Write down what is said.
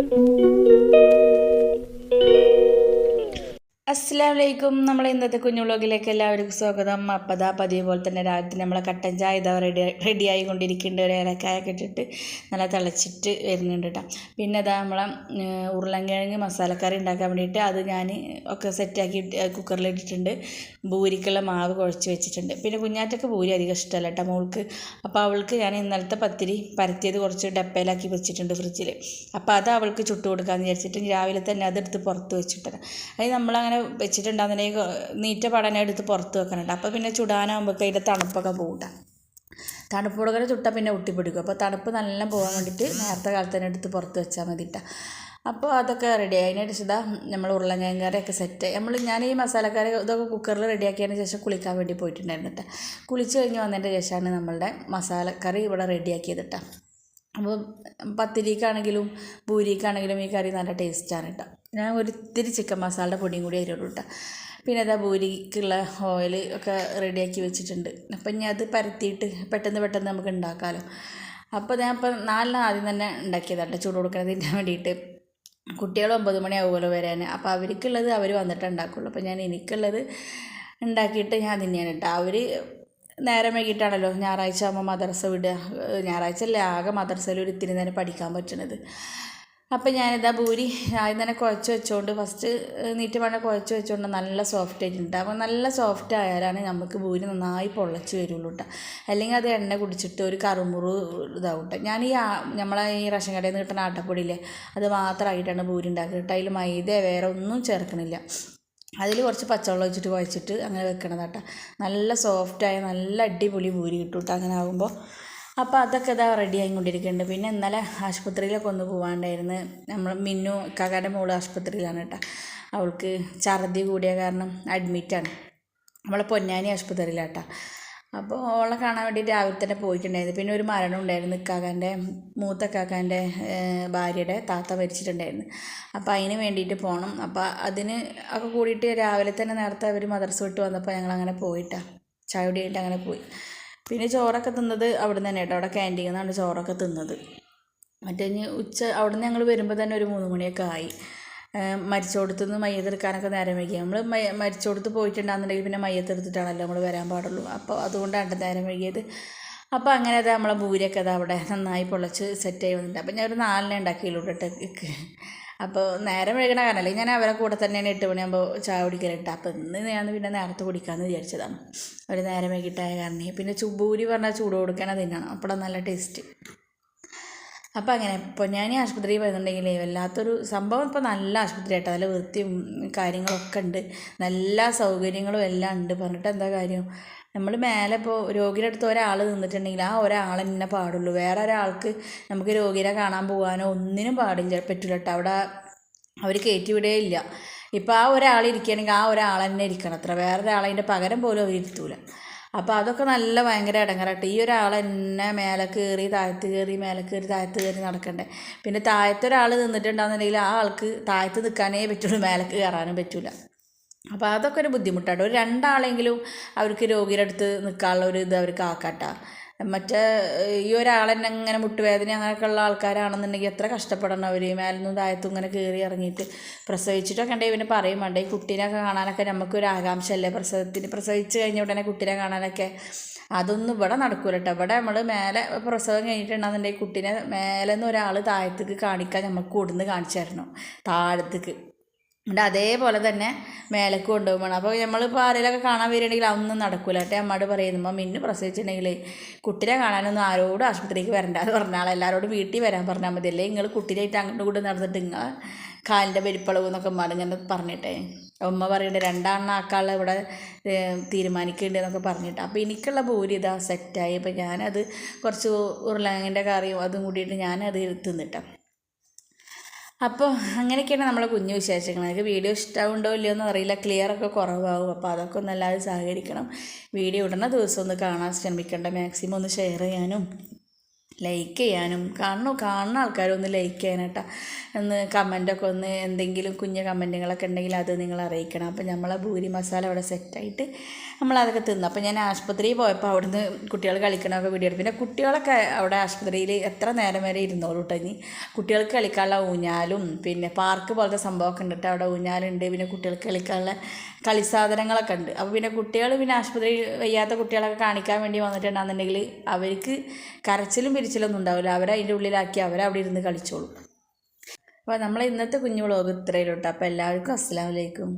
അസ്സാം വലൈക്കും നമ്മളെ ഇന്നത്തെ കുഞ്ഞു വ്ളോഗിലേക്ക് എല്ലാവർക്കും സ്വാഗതം. അപ്പതാ പതിവ് പോലെ തന്നെ രാവിലത്തെ നമ്മളെ കട്ടൻ ചായ ഇതാ റെഡി റെഡി ആയിക്കൊണ്ടിരിക്കുന്നുണ്ട്. ഒരു ഏലക്കായൊക്കെ ഇട്ടിട്ട് നല്ല തിളച്ചിട്ട് വരുന്നുണ്ട് കേട്ടോ. പിന്നെ അതാ നമ്മളെ ഉരുളൻകിഴങ്ങ് മസാലക്കറി ഉണ്ടാക്കാൻ വേണ്ടിയിട്ട് അത് ഞാൻ ഒക്കെ സെറ്റാക്കി കുക്കറിൽ ഇട്ടിട്ടുണ്ട്. ഭൂരിക്കുള്ള മാവ് കുഴച്ച് വെച്ചിട്ടുണ്ട്. പിന്നെ കുഞ്ഞാറ്റക്ക് ഭൂരി അധികം ഇഷ്ടമല്ല കേട്ടോ മോൾക്ക്. അപ്പോൾ അവൾക്ക് ഞാൻ ഇന്നലത്തെ പത്തിരി പരത്തിയത് കുറച്ച് ഡപ്പയിലാക്കി വെച്ചിട്ടുണ്ട് ഫ്രിഡ്ജിൽ അപ്പോൾ അത് അവൾക്ക് ചുട്ട് കൊടുക്കാമെന്ന് വിചാരിച്ചിട്ട് രാവിലെ തന്നെ അതെടുത്ത് പുറത്ത് വെച്ചിട്ടുണ്ട് അത് നമ്മളങ്ങനെ വെച്ചിട്ടുണ്ടാകുന്നുണ്ടെങ്കിൽ നീറ്റ പടനെ എടുത്ത് പുറത്ത് വെക്കണുണ്ട് അപ്പോൾ പിന്നെ ചുടാനാകുമ്പോഴേക്കും അതിന്റെ തണുപ്പൊക്കെ പോകട്ടെ തണുപ്പ് കൊടുക്കണ ചുട്ടാൽ പിന്നെ ഒട്ടിപ്പിടിക്കും. അപ്പോൾ തണുപ്പ് നല്ല പോകാൻ വേണ്ടിയിട്ട് നേരത്തെ കാലത്ത് തന്നെ എടുത്ത് പുറത്ത് വെച്ചാൽ മതി ട്ടാ. അപ്പോൾ അതൊക്കെ റെഡി അതിനായിട്ട് ഇതാ നമ്മൾ ഉരുളങ്കിഴങ്ങ് കറിയൊക്കെ സെറ്റ് നമ്മൾ ഞാൻ ഈ മസാലക്കറി ഇതൊക്കെ കുക്കറിൽ റെഡിയാക്കിയതിന് ശേഷം കുളിക്കാൻ വേണ്ടി പോയിട്ടുണ്ടായിരുന്നു കുളിച്ച് കഴിഞ്ഞ് വന്നതിന്റെ ശേഷമാണ് നമ്മളുടെ മസാലക്കറി ഇവിടെ റെഡിയാക്കിയത് കേട്ടോ അപ്പോൾ പത്തിരിക്കാണെങ്കിലും പൂരിക്കാണെങ്കിലും ഈ കറി നല്ല ടേസ്റ്റാണ് കേട്ടോ ഞാൻ ഒരിത്തിരി ചിക്കൻ മസാലയുടെ പൊടിയും കൂടി അതിലോട്ട് കേട്ടോ പിന്നെ അതാ പൂരിക്കുള്ള ഓയിൽ ഒക്കെ റെഡിയാക്കി വെച്ചിട്ടുണ്ട്. അപ്പം ഞാൻ അത് പരത്തിയിട്ട് പെട്ടെന്ന് പെട്ടെന്ന് നമുക്ക് ഉണ്ടാക്കാമല്ലോ അപ്പോൾ ഞാൻ ഇപ്പം നാലെണ്ണം ആദ്യം തന്നെ ഉണ്ടാക്കിയതാണ് ചൂട് കൊടുക്കുന്നതിന് വേണ്ടിയിട്ട്. കുട്ടികൾ ഒമ്പത് മണിയാവുമല്ലോ വരാൻ അപ്പോൾ അവർക്കുള്ളത് അവർ വന്നിട്ട് ഉണ്ടാക്കുള്ളൂ അപ്പോൾ ഞാൻ എനിക്കുള്ളത് ഉണ്ടാക്കിയിട്ട് ഞാൻ തന്നെയാണ് കേട്ടോ അവർ നേരം വൈകിട്ടാണല്ലോ ഞായറാഴ്ച ആകുമ്പോൾ മദ്രസ വിടുക. ഞായറാഴ്ച അല്ലേ ആകെ മദ്രസയിൽ ഒരു ഇത്തിരി നേരം പഠിക്കാൻ പറ്റണത്. അപ്പം ഞാനിതാ ഭൂരി ആദ്യം തന്നെ കുഴച്ച് വെച്ചുകൊണ്ട് ഫസ്റ്റ് നീറ്റ് വേണ്ട കുഴച്ച് വെച്ചുകൊണ്ട് നല്ല സോഫ്റ്റ് ആയിട്ടുണ്ട്. അപ്പോൾ നല്ല സോഫ്റ്റ് ആയാലാണ് നമുക്ക് ഭൂരി നന്നായി പൊള്ളച്ച് വരുള്ളൂ കേട്ടോ അല്ലെങ്കിൽ അത് എണ്ണ കുടിച്ചിട്ട് ഒരു കറുമുറു ഇതാവും കേട്ടോ ഞാൻ ഈ നമ്മളെ ഈ റേഷൻ കടയിൽ നിന്ന് കിട്ടുന്ന ആട്ടപ്പൊടിയില്ലേ അത് മാത്രമായിട്ടാണ് ഭൂരി ഉണ്ടാക്കുക കേട്ടോ അതിൽ മൈദ വേറെ ഒന്നും ചേർക്കണില്ല. അതിൽ കുറച്ച് പച്ചവെള്ളം വെച്ചിട്ട് കുഴച്ചിട്ട് അങ്ങനെ വെക്കണതാട്ടോ നല്ല സോഫ്റ്റായ നല്ല അടിപൊളി ഭൂരി കിട്ടും കേട്ടോ അങ്ങനെ ആകുമ്പോൾ അപ്പോൾ അതൊക്കെ ഇതാ റെഡി ആയിക്കൊണ്ടിരിക്കുന്നുണ്ട്. പിന്നെ ഇന്നലെ ആശുപത്രിയിലൊക്കെ ഒന്ന് പോകാണ്ടായിരുന്നു നമ്മൾ മിന്നു കാക്കാന്റെ മോൾ ആശുപത്രിയിലാണ് കേട്ടോ. അവൾക്ക് ഛർദി കൂടിയ കാരണം അഡ്മിറ്റാണ് നമ്മളെ പൊന്നാനി ആശുപത്രിയിലാട്ടോ അപ്പോൾ ഓളെ കാണാൻ വേണ്ടി രാവിലെ തന്നെ പോയിട്ടുണ്ടായിരുന്നു. പിന്നെ ഒരു മരണം ഉണ്ടായിരുന്നു കാക്കാന്റെ മൂത്ത കാക്കാന്റെ ഭാര്യയുടെ താത്ത മരിച്ചിട്ടുണ്ടായിരുന്നു. അപ്പോൾ അതിന് വേണ്ടിയിട്ട് പോകണം അപ്പോൾ അതിന് ഒക്കെ കൂടിയിട്ട് രാവിലെ തന്നെ നേരത്തെ അവർ മദർസ് വിട്ട് വന്നപ്പോൾ ഞങ്ങൾ അങ്ങനെ പോയിട്ടാ. ചായ കുടിയായിട്ട് അങ്ങനെ പോയി. പിന്നെ ചോറൊക്കെ തിന്നത് അവിടെ നിന്ന് തന്നെ കേട്ടോ അവിടെ ക്യാന്റീനിൽ നിന്നാണ് ചോറൊക്കെ തിന്നത്. മറ്റേ ഉച്ച അവിടെ നിന്ന് ഞങ്ങൾ വരുമ്പോൾ തന്നെ ഒരു മൂന്ന് മണിയൊക്കെ ആയി. മരിച്ചോടത്തു നിന്ന് മയ്യത്തെടുക്കാനൊക്കെ നേരം വൈകി. നമ്മൾ മരിച്ചോടത്ത് പോയിട്ടുണ്ടാകുന്നുണ്ടെങ്കിൽ പിന്നെ മയ്യത്തെടുത്തിട്ടാണല്ലോ നമ്മൾ വരാൻ പാടുള്ളൂ. അപ്പോൾ അതുകൊണ്ടാണ് നേരം വൈകിയത്. അപ്പോൾ അങ്ങനെ അത് നമ്മളെ ഭൂരിയൊക്കെ അത് അവിടെ നന്നായി പൊളച്ച് സെറ്റായി വന്നിട്ടുണ്ട്. അപ്പോൾ ഞാൻ ഒരു നാലിനെ ഉണ്ടാക്കിയുള്ളൂ കേട്ടോ അപ്പോൾ നേരം വൈകണ കാരണമല്ലേ ഞാൻ അവരെ കൂടെ തന്നെയാണ് എട്ട് മണിയാകുമ്പോൾ ചായ കുടിക്കലിട്ട് അപ്പോൾ ഇന്ന് ഞാൻ പിന്നെ നേരത്തെ കുടിക്കാമെന്ന് വിചാരിച്ചതാണ്. ഒരു നേരം വൈകിട്ടായ കാരണം പിന്നെ ചുബൂരി പറഞ്ഞാൽ ചൂട് കൊടുക്കാനാണ് തിന്നണം. അപ്പോഴാണ് നല്ല ടേസ്റ്റ് അപ്പോൾ അങ്ങനെ ഞാൻ ആശുപത്രിയിൽ വരുന്നുണ്ടെങ്കിൽ വല്ലാത്തൊരു സംഭവം ഇപ്പോൾ നല്ല ആശുപത്രി ആയിട്ട് നല്ല വൃത്തിയും കാര്യങ്ങളൊക്കെ ഉണ്ട്. നല്ല സൗകര്യങ്ങളും എല്ലാം ഉണ്ട്. പറഞ്ഞിട്ട് എന്താ കാര്യം? നമ്മൾ മേലെ ഇപ്പോൾ രോഗിയുടെ അടുത്ത് ഒരാൾ നിന്നിട്ടുണ്ടെങ്കിൽ ആ ഒരാൾ തന്നെ പാടുള്ളൂ. വേറെ ഒരാൾക്ക് നമുക്ക് രോഗിയെ കാണാൻ പോകാനോ ഒന്നിനും പാടില്ല പറ്റില്ല കേട്ടോ അവിടെ അവർ കയറ്റി വിടുകയില്ല ഇപ്പോൾ ആ ഒരാൾ ഇരിക്കുകയാണെങ്കിൽ ആ ഒരാൾ തന്നെ ഇരിക്കണം അത്ര. വേറെ ഒരാളതിന്റെ പകരം പോലും അവർ ഇരുത്തൂല. അപ്പോൾ അതൊക്കെ നല്ല ഭയങ്കര ഇടങ്ങറായിട്ട് ഈ ഒരാൾ എന്നെ മേലെ കയറി താഴത്ത് കയറി മേലെ കയറി താഴത്ത് കയറി നടക്കണ്ടേ. പിന്നെ താഴത്തെ ഒരാൾ നിന്നിട്ടുണ്ടാകുന്നുണ്ടെങ്കിൽ ആ ആൾക്ക് താഴത്ത് നിൽക്കാനേ പറ്റുള്ളൂ മേലെ കയറാനും പറ്റില്ല അപ്പോൾ അതൊക്കെ ഒരു ബുദ്ധിമുട്ടാണ് ഒരു രണ്ടാളെങ്കിലും അവർക്ക് രോഗിയുടെ അടുത്ത് നിൽക്കാനുള്ള ഒരു ഇത് അവർക്ക് ആക്കാട്ടാ. മറ്റേ ഈ ഒരാളെന്നെ ഇങ്ങനെ മുട്ടുവേദന അങ്ങനെയൊക്കെ ഉള്ള ആൾക്കാരാണെന്നുണ്ടെങ്കിൽ എത്ര കഷ്ടപ്പെടണം അവർ മേലൊന്നും താഴത്തും ഇങ്ങനെ കയറി ഇറങ്ങിയിട്ട് പ്രസവിച്ചിട്ടൊക്കെ ഉണ്ടെങ്കിൽ പിന്നെ പറയും വേണ്ട. ഈ കുട്ടീനെയൊക്കെ കാണാനൊക്കെ നമുക്കൊരു ആകാംക്ഷയല്ലേ? പ്രസവത്തിന് പ്രസവിച്ച് കഴിഞ്ഞ ഉടനെ കുട്ടീനെ കാണാനൊക്കെ. അതൊന്നും ഇവിടെ നടക്കൂല കേട്ടോ. ഇവിടെ നമ്മൾ മേലെ പ്രസവം കഴിഞ്ഞിട്ടുണ്ടെന്നുണ്ടെങ്കിൽ കുട്ടീനെ മേലെ നിന്ന് ഒരാൾ താഴത്തേക്ക് കാണിക്കാൻ നമുക്ക് കൊടുന്ന് കാണിച്ചു തരണം. താഴത്തേക്ക്. എന്നിട്ട് അതേപോലെ തന്നെ മേലേക്ക് കൊണ്ടുപോകണം അപ്പോൾ നമ്മളിപ്പോൾ ആരെയൊക്കെ കാണാൻ വരികയാണെങ്കിൽ അതൊന്നും നടക്കില്ല കേട്ടോ അമ്മയോട് പറയുമ്പോൾ മിന്നു പ്രസവിച്ചിട്ടുണ്ടെങ്കിൽ കുട്ടിനെ കാണാനൊന്നും ആരോടും ആശുപത്രിക്ക് വരണ്ട എന്ന് പറഞ്ഞാൽ എല്ലാവരോടും വീട്ടിൽ വരാൻ പറഞ്ഞാൽ മതി. അല്ലേ? നിങ്ങൾ കുട്ടീനായിട്ട് അങ്ങോട്ടും കൂടെ നടന്നിട്ട് നിങ്ങൾ കാലിന്റെ വെരിപ്പളവ് എന്നൊക്കെ മറിങ്ങനെ പറഞ്ഞിട്ടേ? ഉമ്മ പറയുന്നുണ്ട് രണ്ടെണ്ണം ആക്കാനുള്ള ഇവിടെ തീരുമാനിക്കേണ്ടത് എന്നൊക്കെ പറഞ്ഞിട്ട്. അപ്പോൾ എനിക്കുള്ള ഭൂരി ഇതാ സെറ്റായി അപ്പോൾ ഞാനത് കുറച്ച് ഉരുളങ്ങിന്റെ കറിയും അതും കൂടിയിട്ട് ഞാനത് തിന്നിട്ടാ. അപ്പോൾ അങ്ങനെയൊക്കെയാണ് നമ്മളെ കുഞ്ഞു വിശേഷങ്ങൾ. എനിക്ക് വീഡിയോ ഇഷ്ടമുണ്ടോ ഇല്ലയോ എന്ന് അറിയില്ല. ക്ലിയർ ഒക്കെ കുറവാകും. അപ്പോൾ അതൊക്കെ ഒന്ന് എല്ലാവരും സഹകരിക്കണം. വീഡിയോ ഇടുന്ന ദിവസം ഒന്ന് കാണാൻ ശ്രമിക്കേണ്ട. മാക്സിമം ഒന്ന് ഷെയർ ചെയ്യാനും. ലൈക്ക് ചെയ്യാനും കാണണോ കാണുന്ന ആൾക്കാരൊന്ന് ലൈക്ക് ചെയ്യാനേട്ടാ ഒന്ന് കമന്റൊക്കെ ഒന്ന് എന്തെങ്കിലും കുഞ്ഞ് കമന്റുകളൊക്കെ ഉണ്ടെങ്കിൽ അത് നിങ്ങൾ അറിയിക്കണം. അപ്പോൾ നമ്മളെ ഭൂരി മസാല അവിടെ സെറ്റായിട്ട് നമ്മളതൊക്കെ തിന്നു. അപ്പോൾ ഞാൻ ആശുപത്രിയിൽ പോയപ്പോൾ അവിടുന്ന് കുട്ടികൾ കളിക്കണമൊക്കെ വീഡിയോ പിന്നെ കുട്ടികളൊക്കെ അവിടെ ആശുപത്രിയിൽ എത്ര നേരം വരെ ഇരുന്നോളൂ കേട്ടോ ഇനി. കുട്ടികൾക്ക് കളിക്കാനുള്ള ഊഞ്ഞാലും പിന്നെ പാർക്ക് പോലത്തെ സംഭവമൊക്കെ ഉണ്ട് അവിടെ ഊഞ്ഞാലുണ്ട് പിന്നെ കുട്ടികൾക്ക് കളിക്കാനുള്ള കളി സാധനങ്ങളൊക്കെ ഉണ്ട്. അപ്പോൾ പിന്നെ കുട്ടികൾ പിന്നെ ആശുപത്രിയിൽ വയ്യാത്ത കുട്ടികളൊക്കെ കാണിക്കാൻ വേണ്ടി വന്നിട്ടുണ്ടെന്നുണ്ടെങ്കിൽ അവർക്ക് കരച്ചിലും പിരിച്ചിലൊന്നും ഉണ്ടാവില്ല അവരെ അതിന്റെ ഉള്ളിലാക്കി അവരെ അവിടെ ഇരുന്ന് കളിച്ചോളും. അപ്പോൾ നമ്മളെ ഇന്നത്തെ കുഞ്ഞു വ്ളോഗ് ഇത്രയും കേട്ടോ അപ്പോൾ എല്ലാവർക്കും അസ്സലാമലൈക്കും